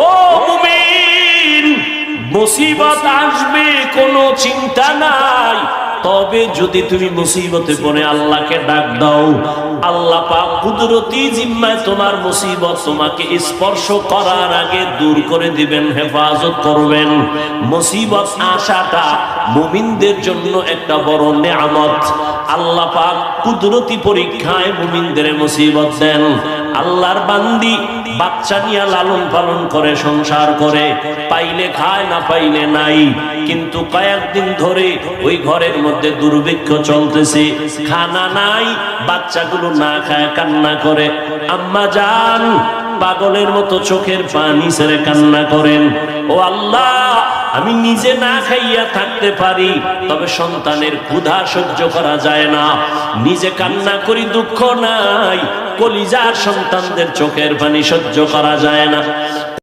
ও মুসিবত আসবে, কোনো চিন্তা নাই। তবে যদি তুমি মুসিবতে পড়ে আল্লাহকে ডাক দাও, আল্লাহ পাক কুদরতি জিম্মায় তোমার মুসিবত তোমাকে স্পর্শ করার আগে দূর করে দিবেন, হেফাজত করবেন। মুসিবত আসাটা মুমিনদের জন্য একটা বড় নেয়ামত। আল্লাহ পাক কুদরতি পরীক্ষায় মুমিনদের মুসিবত দেন। আল্লাহর বান্দি বাচ্চা নিয়ে লালন পালন করে, সংসার করে, পাইলে খায়, না পাইলে নাই। কিন্তু কয়েকদিন ধরে ওই ঘরের মধ্যে দুর্ভিক্ষ চলতেছে। খানা নাই, বাচ্চাগুলো না খায়, কান্না করে। আম্মা যান, পাগলের মতো চোখের পানি ছেড়ে কান্না করেন। ও আল্লাহ আমি নিজে না খাইয়া থাকতে পারি, তবে সন্তানের ক্ষুধা সহ্য করা যায় না। নিজে কান্না করি, দুঃখ নাই, কলিজার সন্তানদের চোখের পানি সহ্য করা যায় না।